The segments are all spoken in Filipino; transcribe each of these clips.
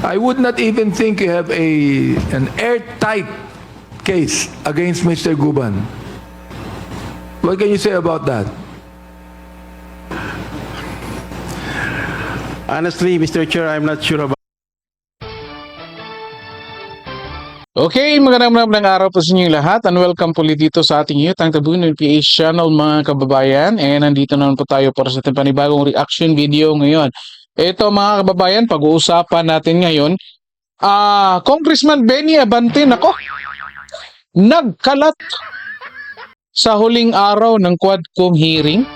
I would not even think you have a an airtight case against Mr. Guban. What can you say about that? Honestly, Mr. Chair, I'm not sure about Okay, magandang magandang araw po sa inyo lahat and welcome po ulit dito sa ating Youth ang Tabunan PH channel mga kababayan and nandito naman po tayo para sa ating panibagong reaction video ngayon. Ito mga kababayan, pag-uusapan natin ngayon, ah Congressman Benny Abante, nako, nagkalat sa huling araw ng Quadcom hearing.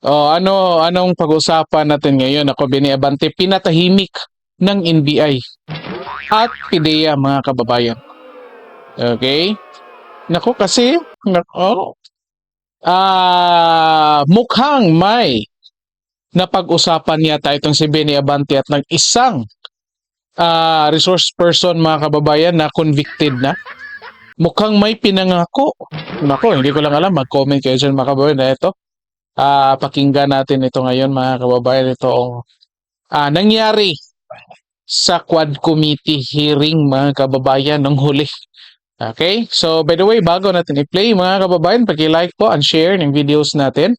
Oh, ano anong pag-uusapan natin ngayon? Ako Benny Abante pinatahimik ng NBI at PIDEA mga kababayan. Okay? Nako kasi nako ah mukhang may napag-usapan yata itong si Benny Abante at ng isang ah, resource person mga kababayan na convicted na. Mukhang may pinangako. Nako, hindi ko lang alam. Mag-comment kayo dyan mga kababayan na ito. Ah, pakinggan natin ito ngayon mga kababayan. Ito ang ah, nangyari sa Quad Committee hearing mga kababayan ng huli. Okay? So, by the way, bago natin i-play mga kababayan, paki-like po and share ng videos natin.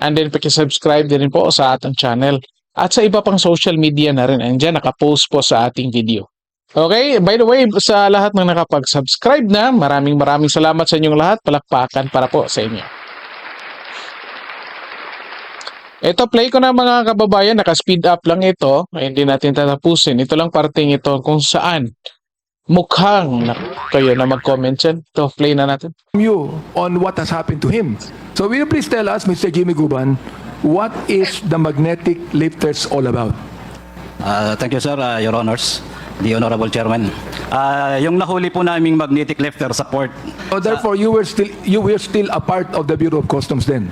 And then paki-subscribe din po sa ating channel. At sa iba pang social media na rin. Andiyan, nakapost po sa ating video. Okay? By the way, sa lahat ng nakapag-subscribe na, maraming maraming salamat sa inyong lahat. Palakpakan para po sa inyo. Ito, play ko na mga kababayan. Naka-speed up lang ito. Hindi natin tatapusin. Ito lang parting ito kung saan mukhang na, kayo na mag-comment dyan. Ito, play na natin. You on what has happened to him. So will you please tell us, Mr. Jimmy Guban, what is the magnetic lifters all about? Ah, thank you sir, Ah, your honors, the honorable chairman. Ah, yung nahuli po naming magnetic lifter sa port, So therefore, you were still you were still a part of the Bureau of Customs then.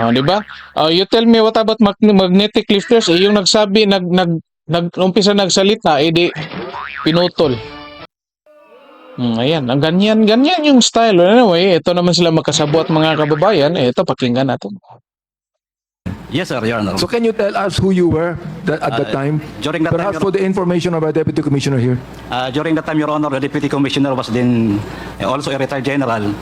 Oh, di ba? Oh, you tell me what about mag- magnetic lifters? Eh, yung nagsabi, nag, nag, nag, umpisa nagsalita, eh di, pinutol. Hmm, ayan, ang ganyan, ganyan yung style. Anyway, ito naman sila magkasabot mga kababayan. Eh, ito, pakinggan natin. yes sir, your honor. So can you tell us who you were that, at that Uh, time? during that time, Perhaps Your- for the information of our Deputy Commissioner here. Ah, during that time, your honor, the deputy commissioner was then eh, also a retired general.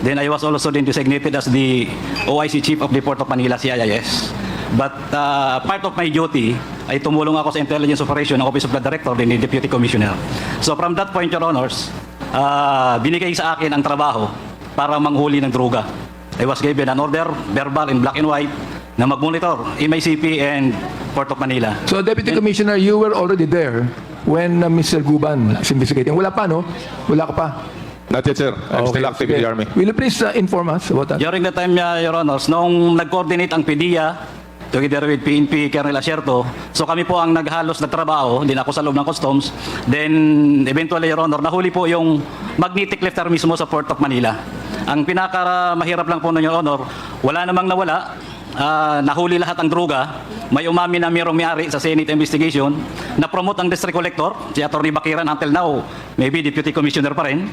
Then I was also then designated as the OIC chief of the Port of Manila, CIIS. But ah, part of my duty ay tumulong ako sa intelligence operation ng Office of the Director din ni Deputy Commissioner. So from that point, your honors, ah, binigay sa akin ang trabaho para manghuli ng droga. I was given an order, verbal in black and white, na mag-monitor MICP and Port of Manila. So Deputy Commissioner, you were already there when uh, Mr. Guban is investigating. Wala pa, no? Wala ka pa. Not yet, sir. I'm still Okay, active in sige. the Army. Will you please uh, inform us about that? During the time, uh, Your Honors, nung nag-coordinate ang PDEA, together with PNP Colonel Asierto, so kami po ang naghalos na trabaho, din ako sa loob ng customs, then eventually, Your Honor, nahuli po yung magnetic lifter mismo sa Port of Manila. Ang pinaka mahirap lang po nun, Your Honor, wala namang nawala, Ah, nahuli lahat ang droga, may umami na mayroong may-ari sa Senate investigation, na-promote ang district collector, si Atty. Bakiran until now, maybe deputy commissioner pa rin,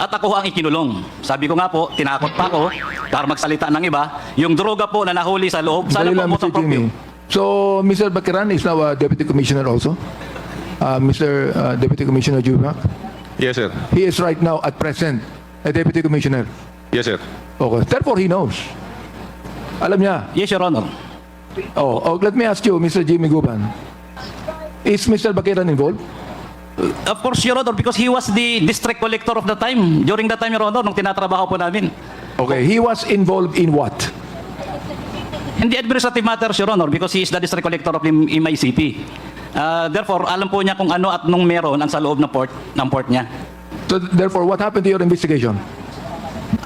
at ako ang ikinulong. Sabi ko nga po, tinakot pa ako para magsalita ng iba. Yung droga po na nahuli sa loob, sana po po sa. Jimmy. So, Mr. Bakiran is now a Deputy Commissioner also? Uh, Mr. uh, Deputy Commissioner Jubac? Yes, sir. He is right now, at present, a Deputy Commissioner. Yes, sir. Okay. Therefore, he knows. Alam niya. Yes, Your Honor. Oh, oh, let me ask you, Mr. Jimmy Guban. Is Mr. Bakiran involved? Of course, Your Honor, because he was the district collector of the time. During that time, Your Honor, nung tinatrabaho po namin. Okay. He was involved in what? Hindi administrative matters, Your Honor, because he is the district collector of the MICP. Ah, therefore, alam po niya kung ano at nung meron ang sa loob ng port, ng port niya. So, therefore, what happened to your investigation?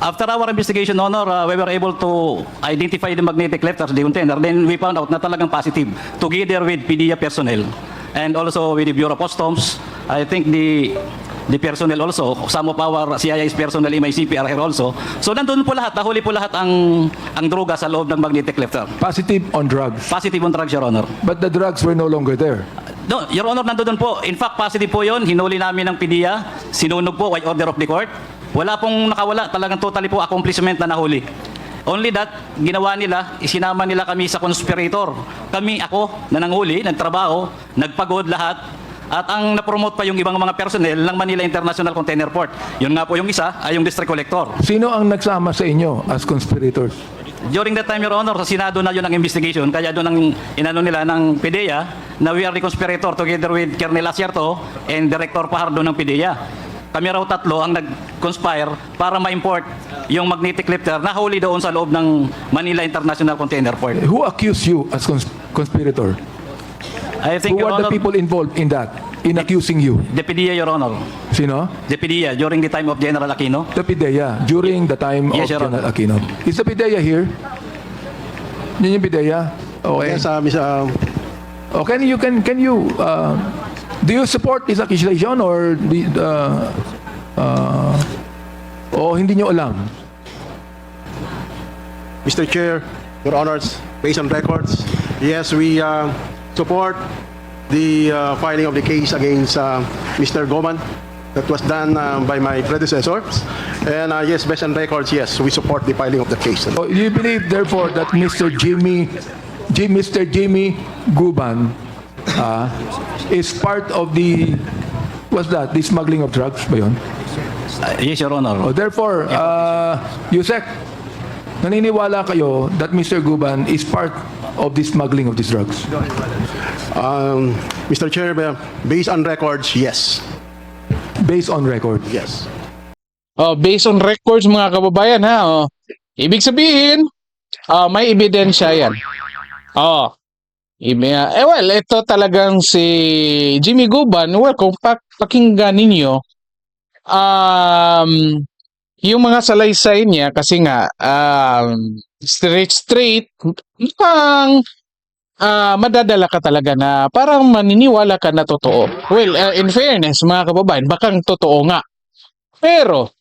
After our investigation, Honor, uh, we were able to identify the magnetic lifters, the container. Then we found out na talagang positive, together with PDEA personnel and also with the Bureau of Customs. I think the the personnel also, some of our CIS personnel, MICP are here also. So nandun po lahat, nahuli po lahat ang, ang droga sa loob ng magnetic lifter. Positive on drugs. Positive on drugs, Your Honor. But the drugs were no longer there. No, Your Honor, nandun po. In fact, positive po yon. Hinuli namin ng PDEA. Sinunog po by order of the court. Wala pong nakawala. Talagang totally po accomplishment na nahuli. Only that, ginawa nila, isinama nila kami sa conspirator. Kami, ako, na nanghuli, nagtrabaho, nagpagod lahat. At ang napromote pa yung ibang mga personnel ng Manila International Container Port. Yun nga po yung isa ay yung district collector. Sino ang nagsama sa inyo as conspirators? During that time, Your Honor, sa Senado na yun ang investigation, kaya doon ang inano nila ng PDEA na we are the conspirator together with Colonel Asierto and Director Pajardo ng PDEA. Kami raw tatlo ang nag-conspire para ma-import yung magnetic lifter na huli doon sa loob ng Manila International Container Port. Who accused you as cons- conspirator? I think, Who Your are the Honor, people involved in that, in accusing you? the PDEA, Your Honor, Sino? the PDEA during the time of General Aquino. The PIDEA, during the time Yes, of Your General Honor. Aquino. Is the PIDEA here? Yun yung PIDEA? Okay. Yes, uh, Mr. um, Oh, can you, can, can you, uh, do you support this accusation or, the, uh, uh, o hindi nyo alam? Mr. Chair, Your Honors, based on records, yes, we uh, support the uh, filing of the case against uh, Mr. Goman that was done uh, by my predecessors. And uh, yes, based on records, yes, we support the filing of the case. So you believe therefore that Mr. Jimmy, G, Mr. Jimmy Guban uh, is part of the, what's that, the smuggling of drugs ba yun? Uh, yes, Your Honor. Oh, therefore, uh, Yusek, naniniwala kayo that Mr. Guban is part of the smuggling of these drugs? Um, Mr. Chair, based on records, yes, Based on record. yes. Oh, based on records mga kababayan ha. Oh. Ibig sabihin, ah, may ebidensya yan. Oh. Ibi, ah, eh well, ito talagang si Jimmy Guban, well, kung pak pakinggan ninyo, um, yung mga salaysay niya, kasi nga, um, straight straight, pang ah madadala ka talaga na parang maniniwala ka na totoo. Well, ah, in fairness, mga kababayan, bakang totoo nga. Pero,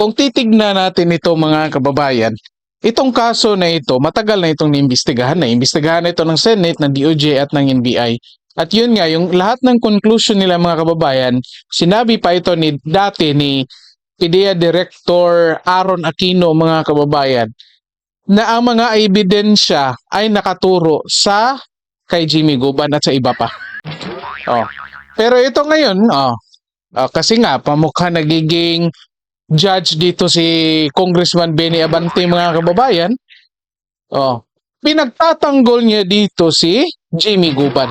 kung titignan natin ito mga kababayan, itong kaso na ito, matagal na itong niimbestigahan na. Imbestigahan na ito ng Senate, ng DOJ at ng NBI. At yun nga, yung lahat ng conclusion nila mga kababayan, sinabi pa ito ni dati ni PDEA Director Aaron Aquino mga kababayan, na ang mga ebidensya ay nakaturo sa kay Jimmy Guban at sa iba pa. Oh. Pero ito ngayon, oh, Ah, kasi nga, pamukha nagiging judge dito si Congressman Benny Abante mga kababayan. Oh, pinagtatanggol niya dito si Jimmy Guban.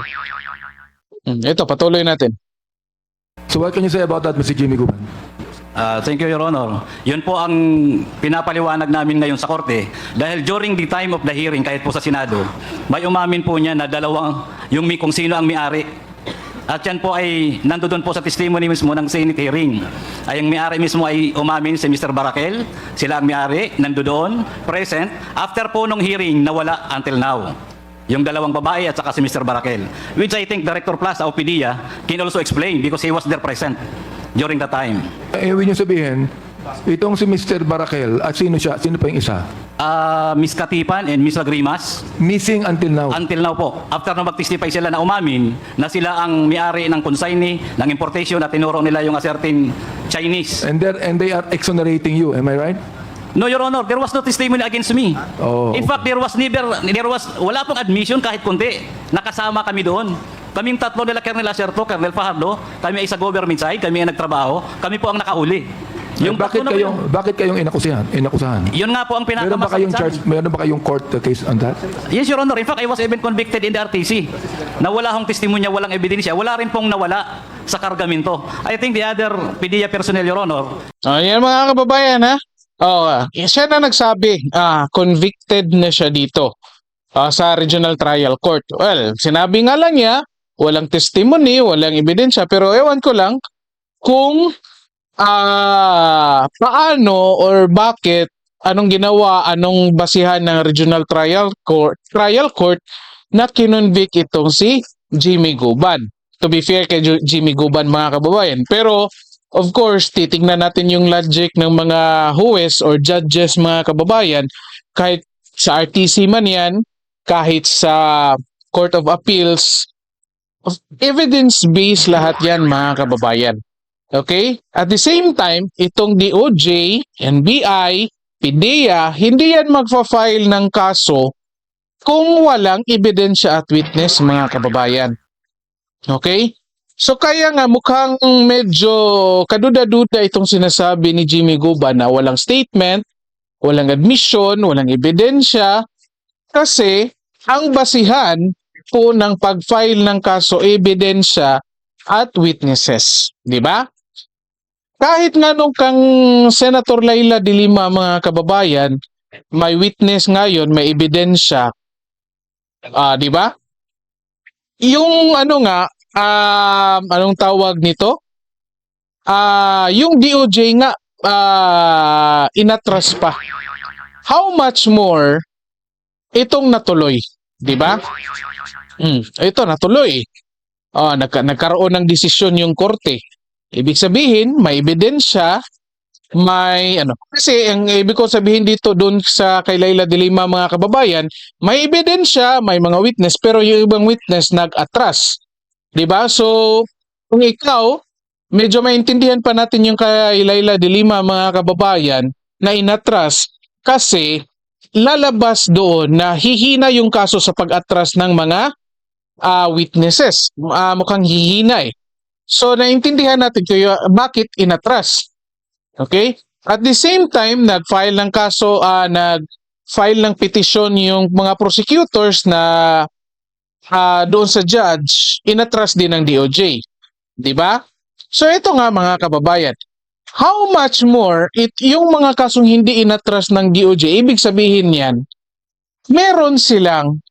Hmm, ito, patuloy natin. So what can you say about that, Mr. Jimmy Guban? Ah, thank you, Your Honor. Yun po ang pinapaliwanag namin ngayon sa korte. Dahil during the time of the hearing, kahit po sa Senado, may umamin po niya na dalawang, yung kung sino ang may-ari. At yan po ay nandoon po sa testimony mismo ng Senate hearing. Ay ang may-ari mismo ay umamin si Mr. Barakel. Sila ang may-ari, nandoon, present. After po nung hearing, nawala until now. Yung dalawang babae at saka si Mr. Barakel. Which I think Director Plaza o PDEA can also explain because he was there present during the time. Eh, niyo sabihin, itong si Mr. Barakel, at sino siya? Sino pa yung isa? Ah, Miss Katipan and Miss Lagrimas, Missing until now. until now po, after na mag-testify sila na umamin na sila ang may-ari ng consignee, ng importation at tinuro nila yung a certain Chinese. And, they're- and they are exonerating you, am I right? No, Your Honor, there was no testimony against me. Oh. In fact, there was never, there was, wala pong admission kahit kunti. Nakasama kami doon. Kaming tatlo nila, Colonel Acerto, Colonel Fajardo, kami ay sa government side, kami ang nagtrabaho, kami po ang nakahuli. Yung bakit kayong bakit kayong inakusahan? Inakusahan. Yun nga po ang Meron ba pinakamasakit kayong charge, meron ba kayong court uh, case on that? Yes, Your Honor. In fact, I was even convicted in the RTC. Na wala hong testimonya, walang ebidensya. Wala rin pong nawala sa kargamento. I think the other PDEA personnel, Your Honor, Oh, yan mga kababayan ha. Oh, ah, siya na nagsabi, ah, convicted na siya dito ah, sa Regional Trial Court. Well, sinabi nga lang niya, walang testimony, walang ebidensya, pero ewan ko lang kung ah paano or bakit anong ginawa, anong basihan ng Regional Trial Court, Trial Court na kinonvict itong si Jimmy Guban. To be fair kay Jimmy Guban mga kababayan. Pero of course, titignan natin yung logic ng mga huwes or judges mga kababayan kahit sa RTC man yan, kahit sa Court of Appeals, evidence-based lahat yan mga kababayan. Okay? At the same time, itong DOJ, NBI, PDEA, hindi yan magfa-file ng kaso kung walang ebidensya at witness mga kababayan. Okay? So kaya nga mukhang medyo kaduda-duda itong sinasabi ni Jimmy Guba na walang statement, walang admission, walang ebidensya kasi ang basihan po ng pag-file ng kaso ebidensya at witnesses, di ba? Kahit nga nung kang Senator Laila de Lima mga kababayan, may witness ngayon, may ebidensya, ah, di ba? Yung ano nga, um, anong tawag nito? Ah, yung DOJ nga ah, inatras pa. How much more itong natuloy, 'di ba? Hmm, ito natuloy. Ah, nagka- nagkaroon ng desisyon yung korte. Ibig sabihin, may ebidensya, may ano. Kasi ang ibig ko sabihin dito doon sa kay Laila de Lima mga kababayan, may ebidensya, may mga witness, pero yung ibang witness nag-atras. 'Di ba? So, kung ikaw, medyo maintindihan pa natin yung kay Laila de Lima mga kababayan na inatras kasi lalabas doon na hihina yung kaso sa pag-atras ng mga ah, witnesses. Ah, mukhang hihina eh. So, naintindihan natin kayo bakit inatras. Okay? At the same time, nag-file ng kaso, ah, nag-file ng petition yung mga prosecutors na ah, doon sa judge, inatras din ng DOJ. 'Di ba? So ito nga mga kababayan, how much more it yung mga kasong hindi inatras ng DOJ, ibig sabihin niyan, meron silang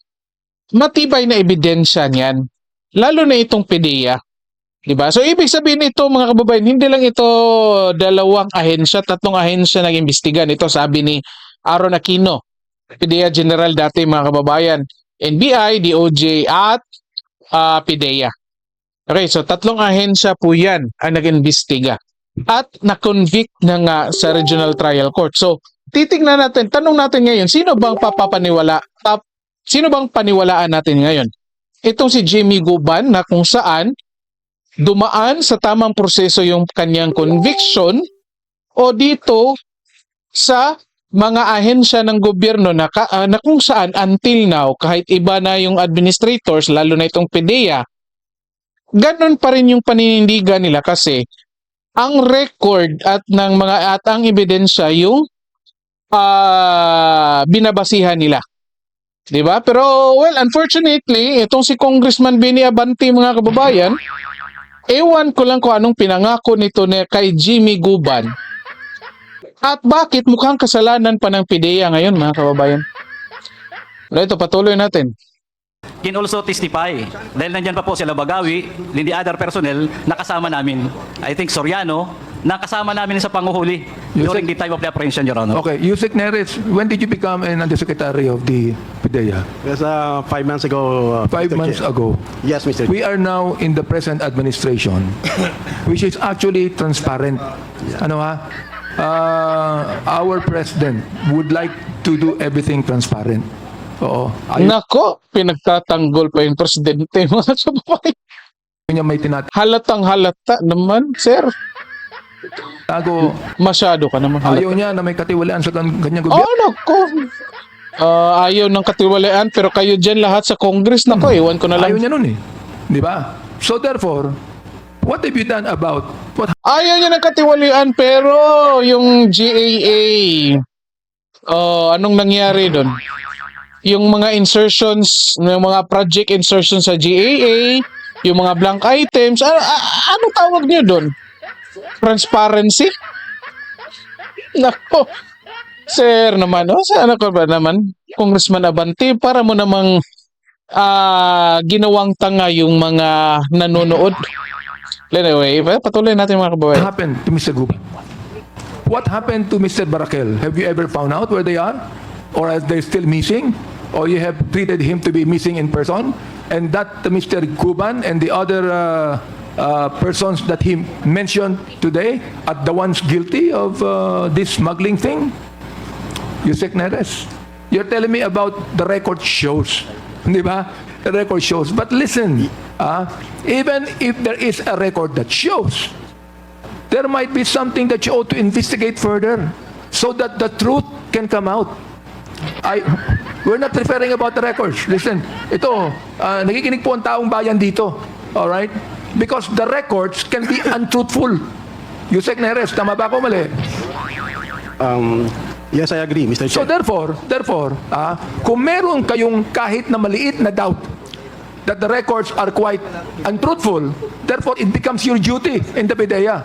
matibay na ebidensya niyan. Lalo na itong PDEA. 'Di ba? So ibig sabihin ito mga kababayan, hindi lang ito dalawang ahensya, tatlong ahensya nag-imbestigan. Ito sabi ni Aaron Aquino, PDEA General dati mga kababayan, NBI, DOJ at ah, PDEA. Okay, so tatlong ahensya po yan ang nag-imbestiga at na-convict na nga sa Regional Trial Court. So, titingnan natin, tanong natin ngayon, sino bang papapaniwala, pap, sino bang paniwalaan natin ngayon? Itong si Jimmy Guban na kung saan dumaan sa tamang proseso yung kanyang conviction o dito sa mga ahensya ng gobyerno na, ka, ah, na kung saan until now kahit iba na yung administrators lalo na itong PDEA ganon pa rin yung paninindigan nila kasi ang record at ng mga at ang ebidensya yung ah, binabasihan nila. 'Di ba? Pero well, unfortunately, itong si Congressman Benny Abante mga kababayan, ewan ko lang kung anong pinangako nito ni kay Jimmy Guban. At bakit mukhang kasalanan pa ng PDEA ngayon mga kababayan? Well, ito patuloy natin. can also testify. Dahil nandyan pa po sila Bagawi, the other personnel, nakasama namin. I think Soriano, nakasama namin sa panguhuli during the time of the apprehension, Your Honor. Okay, Yusek Neres, when did you become an undersecretary of the PDEA? Yes, uh, five months ago. uh, Five Mr. months Chair. ago. Yes, Mr. We are now in the present administration, which is actually transparent. Ano ha? Uh, our president would like to do everything transparent. Oo. Ayaw Nako, pinagtatanggol pa yung presidente mga kababayan. niya may Halatang halata naman, sir. Tinatago. Masyado ka naman halata. Ayaw niya na may katiwalaan sa gan- ganyang Oh, gobyerno. nako. Ah, ayaw ng katiwalaan pero kayo dyan lahat sa Congress nako, ewan ko na Ayaw lang. niya nun eh. Di ba? So therefore, what have you done about what Ayaw niya ng katiwalian pero yung GAA, oh, anong nangyari doon? Yung mga insertions, yung mga project insertions sa GAA, yung mga blank items, a- a- anong tawag niyo doon? Transparency? Nako. Sir naman, oh, sana ko ba naman, Congressman Abante, para mo namang ah, ginawang tanga yung mga nanonood. Anyway, patuloy natin mga kababayan. happened to Mr. Guba? What happened to Mr. Barakel? Have you ever found out where they are? Or are they still missing? Or you have treated him to be missing in person? And that uh, Mr. Guban and the other uh, uh, persons that he mentioned today are the ones guilty of uh, this smuggling thing? Yusek Neres, you're telling me about the record shows. Di ba? The record shows. But listen, ah, even if there is a record that shows, there might be something that you ought to investigate further so that the truth can come out. I, we're not referring about the records. Listen, ito, ah, nakikinig po ang taong bayan dito. All right? Because the records can be untruthful. Yusek Neres, tama ba ako mali? Um, yes, I agree, Mr. So Chair. therefore, therefore, ah, kung meron kayong kahit na maliit na doubt that the records are quite untruthful, therefore it becomes your duty in the PIDEA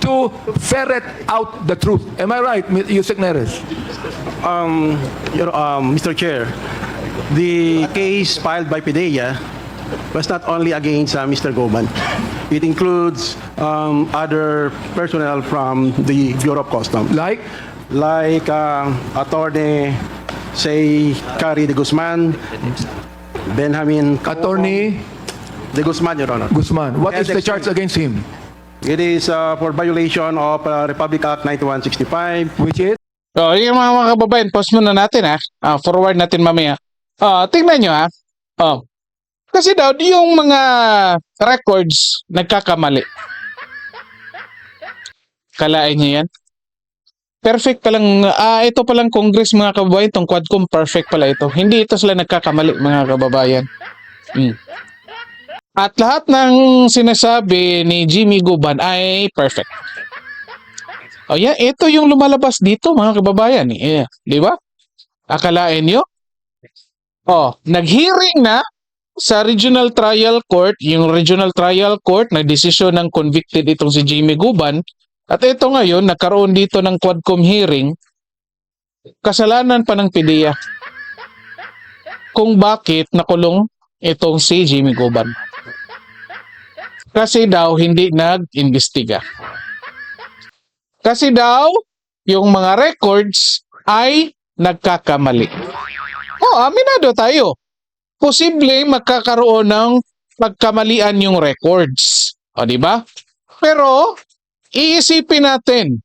to ferret out the truth. Am I right, Yusek Neres? Um, your, um, Mr. Chair, the case filed by PIDEA was not only against uh, Mr. Goban. It includes um, other personnel from the Bureau of Customs, Like, like uh, Attorney, say, Cari de Guzman, Benjamin Attorney de Guzman, Your Honor. Guzman, what is the charge against him? It is uh, for violation of uh, Republic Act 9165, Which is? So, yung mga, mga kababayan, pause muna natin ha. Ah, forward natin mamaya. Ah, tingnan nyo ha. Oh. Kasi daw, yung mga records nagkakamali. Kalain nyo yan? Perfect palang, ah, ito palang Congress mga kababayan, itong Quadcom, perfect pala ito. Hindi ito sila nagkakamali mga kababayan. Mm. At lahat ng sinasabi ni Jimmy Guban ay perfect. O yan, ito yung lumalabas dito mga kababayan. Eh, di ba? Akalain nyo? Oh, nag-hearing na sa Regional Trial Court, yung Regional Trial Court na desisyon ng convicted itong si Jimmy Guban. At ito ngayon, nagkaroon dito ng Quadcom hearing, kasalanan pa ng PDEA kung bakit nakulong itong si Jimmy Guban. Kasi daw hindi nag-imbestiga. Kasi daw, yung mga records ay nagkakamali. Oh, aminado tayo. Posible magkakaroon ng pagkamalian yung records. O, di ba? Pero, iisipin natin,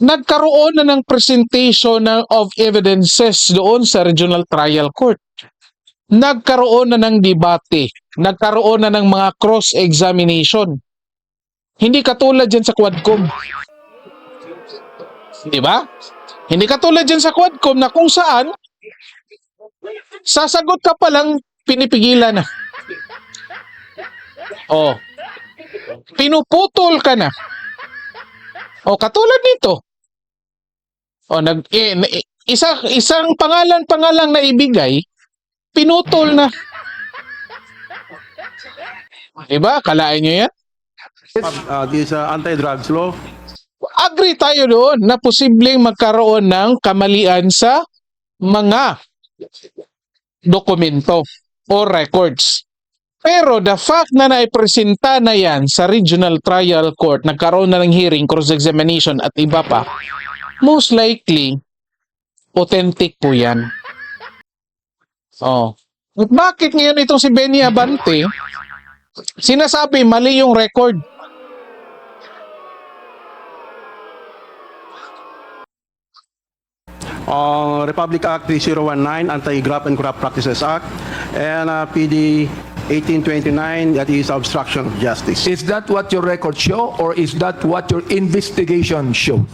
nagkaroon na ng presentation of evidences doon sa Regional Trial Court. Nagkaroon na ng debate. Nagkaroon na ng mga cross-examination. Hindi katulad dyan sa Quadcom. Di ba? Hindi katulad dyan sa Quadcom na kung saan sasagot ka pa lang pinipigilan na. Oh. Pinuputol ka na. O katulad nito. O nag eh, eh, isa isang pangalan pangalang na ibigay pinutol na. Diba? Kalain nyo yan? uh, this uh, anti-drugs law. agree tayo doon na posibleng magkaroon ng kamalian sa mga dokumento o records. Pero the fact na naipresenta na yan sa Regional Trial Court, nagkaroon na ng hearing, cross-examination at iba pa, most likely, authentic po yan. Oh. Bakit ngayon itong si Benny Abante, sinasabi mali yung record? Uh, Republic Act 3019, Anti-Graft and Corrupt Practices Act, and uh, PD 1829, that is obstruction of justice. Is that what your records show or is that what your investigation show?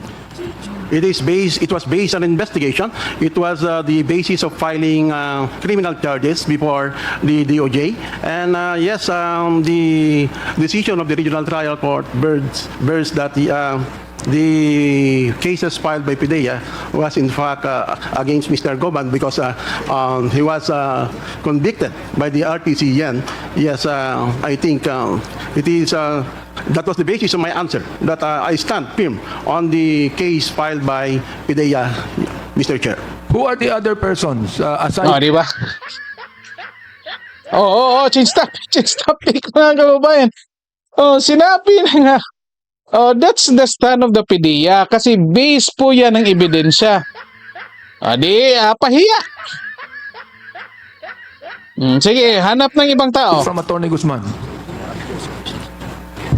It is based, it was based on investigation. It was uh, the basis of filing uh, criminal charges before the DOJ. And uh, yes, um, the decision of the Regional Trial Court bears, bears that the, uh, the cases filed by PIDEA was in fact uh, against Mr. Goban because uh, um, he was uh, convicted by the RTCN. Yes, uh, I think um, it is uh, that was the basis of my answer, that uh, I stand firm on the case filed by PIDEA, Mr. Chair. Who are the other persons uh, aside Oh, di ba? Oo, oh, oh, oh, change topic, change topic mga kababayan. Oh, sinabi na nga. Oh, that's the stand of the PDEA kasi base po yan ng ebidensya. Ah, di, ah, pahiya. Hmm, sige, hanap ng ibang tao. from Attorney Guzman?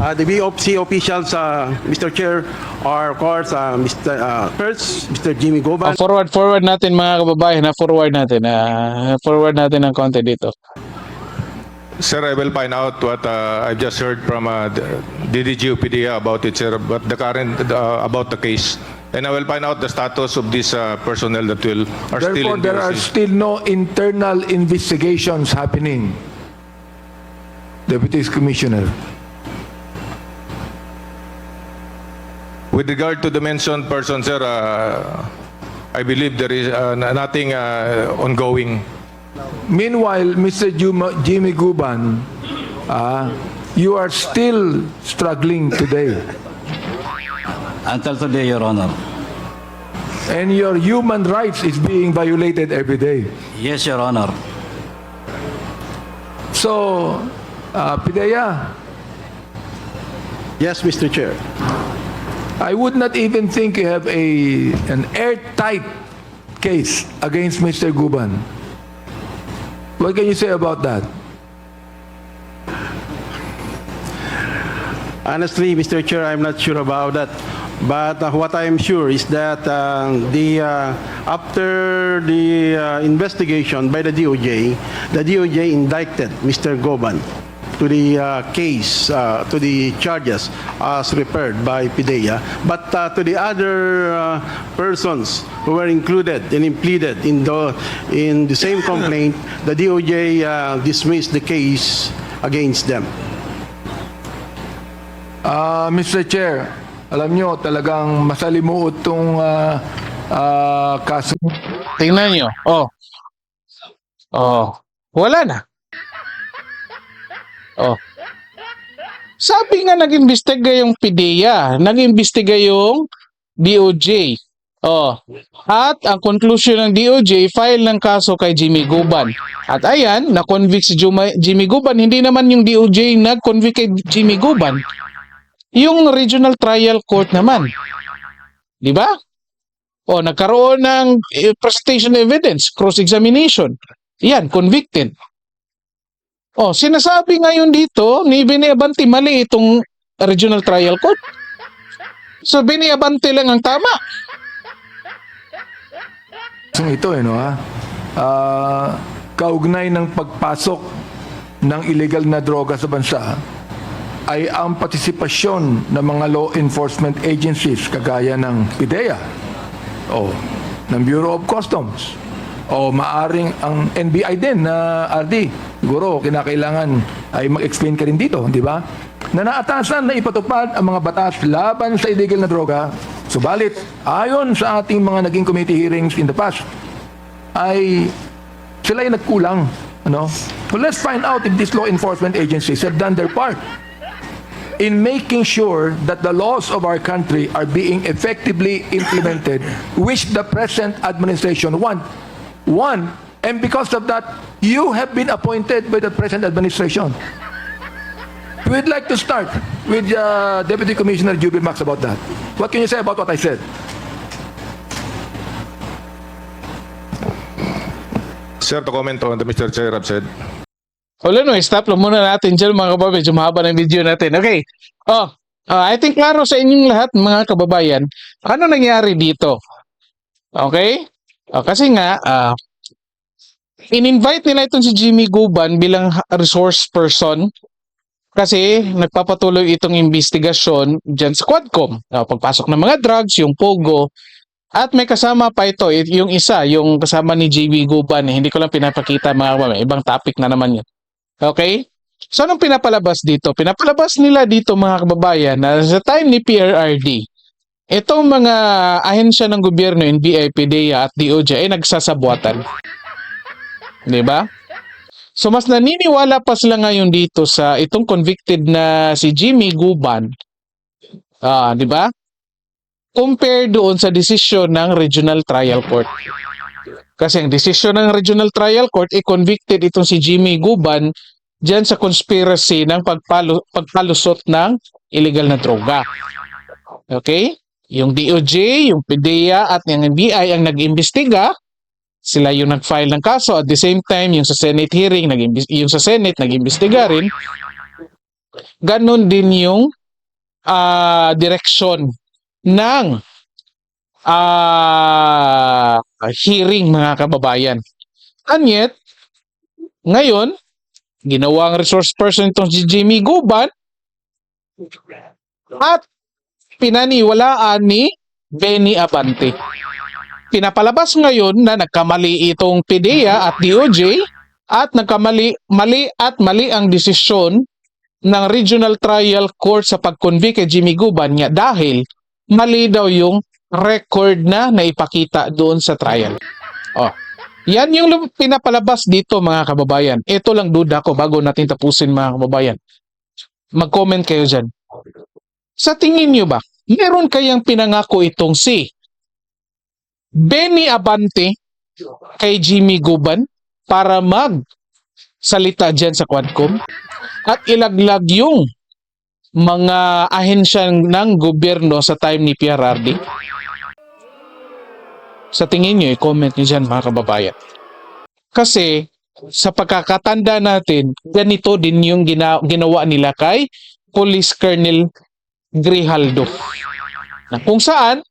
Uh, the BOC officials, uh, Mr. Chair, are of course uh, Mr. Uh, first, Mr. Jimmy Goban, forward, forward natin mga kababayan. Ha? Forward natin. ah, forward natin ng konti dito. Sir, I will find out what uh, I've just heard from uh, the DDG PDA about it, sir, but the current, uh, about the case. And I will find out the status of this uh, personnel that will, are still Therefore, in there are DOC. still no internal investigations happening. Deputy Commissioner. With regard to the mentioned person, sir, uh, I believe there is uh, nothing uh, ongoing. Meanwhile, Mr. Juma, Jimmy Guban, ah, you are still struggling today. Until today, Your Honor. And your human rights is being violated every day. Yes, Your Honor. So, uh, Pidea, Yes, Mr. Chair. I would not even think you have a an airtight case against Mr. Guban. What can you say about that? Honestly, Mr. Chair, I'm not sure about that. But uh, what I'm sure is that uh, the uh, after the uh, investigation by the DOJ, the DOJ indicted Mr. Goban to the uh, case, uh, to the charges as referred by PIDEA. But uh, to the other uh, persons who were included and pleaded in the in the same complaint, the DOJ uh, dismissed the case against them. Ah, Mr. Chair, alam nyo, talagang masalimuot tong ah, ah, kaso. Tingnan nyo. Oh. Oh. Wala na. Oh. Sabi nga nag-imbestiga yung PDEA, nag-imbestiga yung DOJ. Oh. At ang conclusion ng DOJ, file ng kaso kay Jimmy Guban. At ayan, na-convict si Jimmy Guban. Hindi naman yung DOJ nag-convict kay Jimmy Guban. Yung regional trial court naman. Di ba? O, nagkaroon ng eh, presentation evidence, cross-examination. Yan, convicted. O, sinasabi ngayon dito ni Bini Abante mali itong regional trial court. So, Bini Abante lang ang tama. Ito eh, no ha? Ah, kaugnay ng pagpasok ng illegal na droga sa bansa ay ang partisipasyon ng mga law enforcement agencies kagaya ng PIDEA o ng Bureau of Customs o maaring ang NBI din na RD. Siguro kinakailangan ay mag-explain ka rin dito, di ba? Na naatasan na ipatupad ang mga batas laban sa illegal na droga. Subalit, ayon sa ating mga naging committee hearings in the past, ay sila ay nagkulang. Ano? Well, let's find out if these law enforcement agencies have done their part in making sure that the laws of our country are being effectively implemented, which the present administration want. One, and because of that, you have been appointed by the present administration. We'd like to start with uh, Deputy Commissioner Jubil Max about that. What can you say about what I said? Sir, to comment on the Mr. Chair have said. Wala no, stop lang muna natin dyan mga kababayan. Medyo mahaba ng video natin. Okay. Oh, ah, I think klaro sa inyong lahat mga kababayan, ano nangyari dito? Okay? Ah, kasi nga, ah, in-invite nila itong si Jimmy Guban bilang resource person kasi nagpapatuloy itong investigasyon dyan sa Quadcom. Ah, pagpasok ng mga drugs, yung Pogo, at may kasama pa ito, it- yung isa, yung kasama ni JB Guban, eh, hindi ko lang pinapakita mga kababayan, ibang topic na naman yun. Okay? So, anong pinapalabas dito? Pinapalabas nila dito mga kababayan na sa time ni PRRD, itong mga ahensya ng gobyerno, NBI, PDEA at DOJ ay nagsasabuatan. Di ba? So, mas naniniwala pa sila ngayon dito sa itong convicted na si Jimmy Guban. Ah, di ba? Compare doon sa desisyon ng Regional Trial Court. Kasi ang desisyon ng Regional Trial Court ay convicted itong si Jimmy Guban diyan sa conspiracy ng pagpalo, pagpalusot ng illegal na droga. Okay? Yung DOJ, yung PDEA at yung NBI ang nag-imbestiga. Sila yung nag-file ng kaso. At the same time, yung sa Senate hearing, nag yung sa Senate nag-imbestiga rin. Ganon din yung ah direksyon ng ah hearing mga kababayan. And yet, ngayon, ginawang resource person itong si Jimmy Guban at pinaniwalaan ni Benny Abante. Pinapalabas ngayon na nagkamali itong PDEA at DOJ at nagkamali mali at mali ang desisyon ng Regional Trial Court sa pag-convict kay Jimmy Guban nga dahil mali daw yung record na naipakita doon sa trial. Oh. Yan yung pinapalabas dito mga kababayan. Ito lang duda ko bago natin tapusin mga kababayan. Mag-comment kayo dyan. Sa tingin nyo ba, meron kayang pinangako itong si Benny Abante kay Jimmy Guban para mag salita dyan sa Quadcom at ilaglag yung mga ahensya ng gobyerno sa time ni PRRD? Sa tingin nyo, i-comment nyo dyan mga kababayan. Kasi sa pagkakatanda natin, ganito din yung gina- ginawa nila kay Police Colonel Grijaldo. Na kung saan,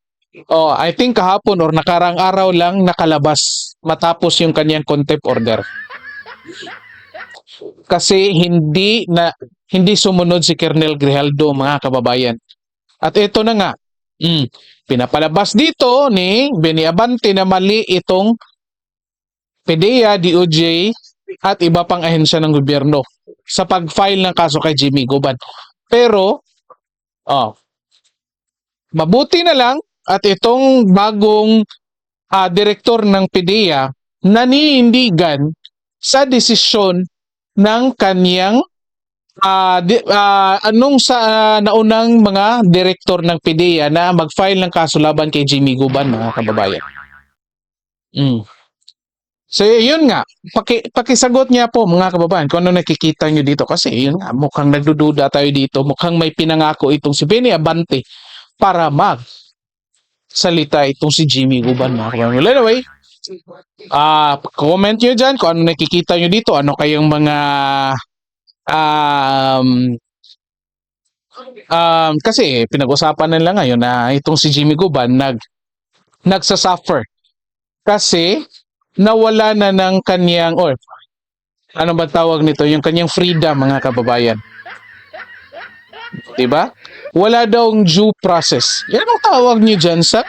oh, I think kahapon or nakarang araw lang nakalabas matapos yung kanyang contempt order. Kasi hindi na hindi sumunod si Colonel Grijaldo mga kababayan. At ito na nga, mm, pinapalabas dito ni Benny Abante na mali itong PDEA, DOJ at iba pang ahensya ng gobyerno sa pag-file ng kaso kay Jimmy Guban. Pero, oh, mabuti na lang at itong bagong ah, direktor ng PDEA naninindigan sa desisyon ng kaniyang ah, di- ah, anong sa ah, naunang mga direktor ng PDEA na mag-file ng kaso laban kay Jimmy Guban mga kababayan. Mm. So yun nga, paki, pakisagot niya po mga kababayan kung ano nakikita niyo dito kasi yun nga, mukhang nagdududa tayo dito, mukhang may pinangako itong si Benny Abante para mag salita itong si Jimmy Guban mga. Well, anyway, ah comment niyo dyan kung ano nakikita niyo dito, ano kayong mga um, um, kasi pinag-usapan nila ngayon na itong si Jimmy Guban nag nagsasuffer. Kasi nawala na ng kanyang or ano ba tawag nito? Yung kanyang freedom mga kababayan 'di ba wala daw due process. Yan ang tawag niyo diyan sa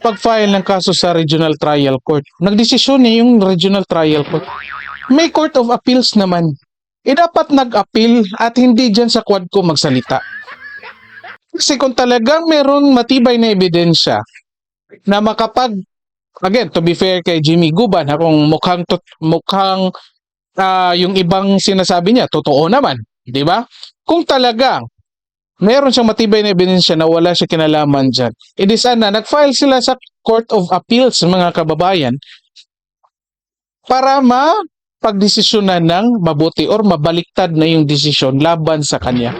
pag-file ng kaso sa Regional Trial Court. Nagdesisyon eh yung Regional Trial Court. May Court of Appeals naman. Eh dapat nag-appeal at hindi dyan sa Quadco magsalita. Kasi kung talagang meron matibay na ebidensya na makapag again to be fair kay Jimmy Guban ha, kung mukhang tot, mukhang ah, yung ibang sinasabi niya totoo naman. Di ba kung talagang meron siyang matibay na ebidensya na wala siya kinalaman dyan edi sana nag-file sila sa Court of Appeals mga kababayan para ma pagdesisyonan ng mabuti or mabaliktad na yung desisyon laban sa kanya.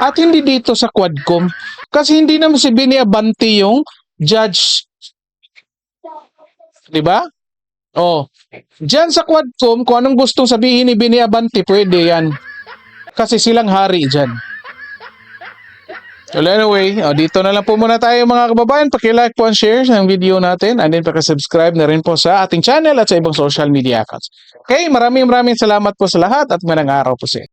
At hindi dito sa Quadcom kasi hindi naman si Bini Abante yung judge. 'Di ba? Oh. Diyan sa Quadcom kung anong gustong sabihin ni Bini Abante, pwede 'yan. Kasi silang hari diyan. Well, anyway, oh, dito na lang po muna tayo mga kababayan. Paki-like po and share ng video natin and then paki-subscribe na rin po sa ating channel at sa ibang social media accounts. Okay, maraming maraming salamat po sa lahat at magandang araw po sa inyo.